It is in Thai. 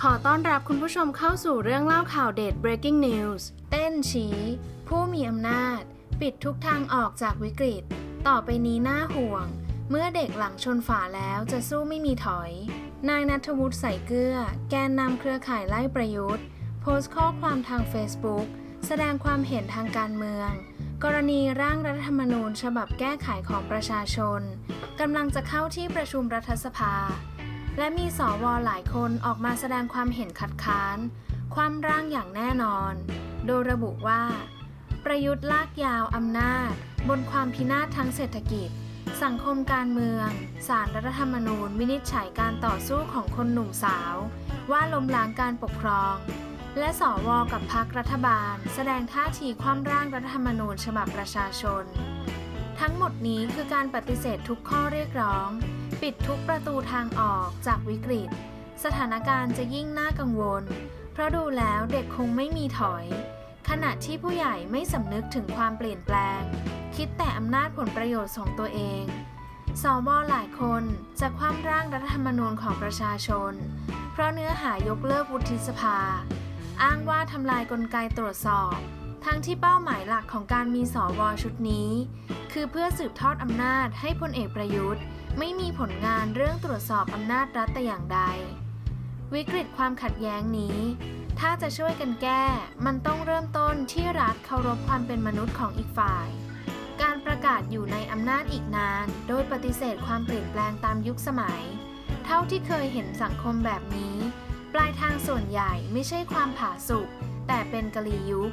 ขอต้อนรับคุณผู้ชมเข้าสู่เรื่องเล่าข่าวเด็ด breaking news เต้นชี้ ผู้มีอำนาจ ปิดทุกทางออกจากวิกฤต ต่อไปนี้น่าห่วง เมื่อเด็กหลังชนฝาแล้วจะสู้ไม่มีถอย นายนัทวุฒิใส่เกลือ แกนนำเครือข่ายไล่ประยุทธ์ โพสต์ข้อความทาง Facebook แสดงความเห็นทางการเมือง กรณีร่างรัฐธรรมนูญ ฉบับแก้ไขของประชาชนกำลังจะเข้าที่ประชุมรัฐสภา และมีสวหลายคนออกมาแสดงความเห็นคัดค้าน ความร่างอย่างแน่นอน โดยระบุว่า ประยุทธ์ลากยาวอำนาจ บนความพินาศทั้งเศรษฐกิจ สังคมการเมืองสารรัฐธรรมนูญวินิจฉัยการต่อสู้ของคนหนุ่มสาว ว่าล้มล้างการปกครอง และสวกับพักรัฐบาล แสดงท่าทีคว่ำร่างรัฐธรรมนูญฉบับประชาชน ทั้งหมดนี้คือการปฏิเสธทุกข้อเรียกร้อง ปิดทุกประตูทางออกจากวิกฤต สถานการณ์จะยิ่งน่ากังวล เพราะดูแล้วเด็กคงไม่มีถอย ขณะที่ผู้ใหญ่ไม่สำนึกถึงความเปลี่ยนแปลง คิดแต่อำนาจผลประโยชน์ของตัวเองสวหลายคนจะคว่ำร่างรัฐธรรมนูญของประชาชน เพราะเนื้อหายกเลิกวุฒิสภา อ้างว่าทำลายกลไกตรวจสอบ ทั้งที่เป้าหมายหลักของการมีสวชุดนี้ คือเพื่อสืบทอดอำนาจให้พลเอกประยุทธ์ ไม่มีผลงานเรื่องตรวจสอบอำนาจรัฐแต่อย่างใด วิกฤตความขัดแย้งนี้ ถ้าจะช่วยกันแก้ มันต้องเริ่มต้นที่รัฐเคารพความเป็นมนุษย์ของอีกฝ่าย การประกาศอยู่ในอำนาจอีกนาน โดยปฏิเสธความเปลี่ยนแปลงตามยุคสมัย เท่าที่เคยเห็นสังคมแบบนี้ ปลายทางส่วนใหญ่ไม่ใช่ความผาสุกแต่เป็นกะลียุค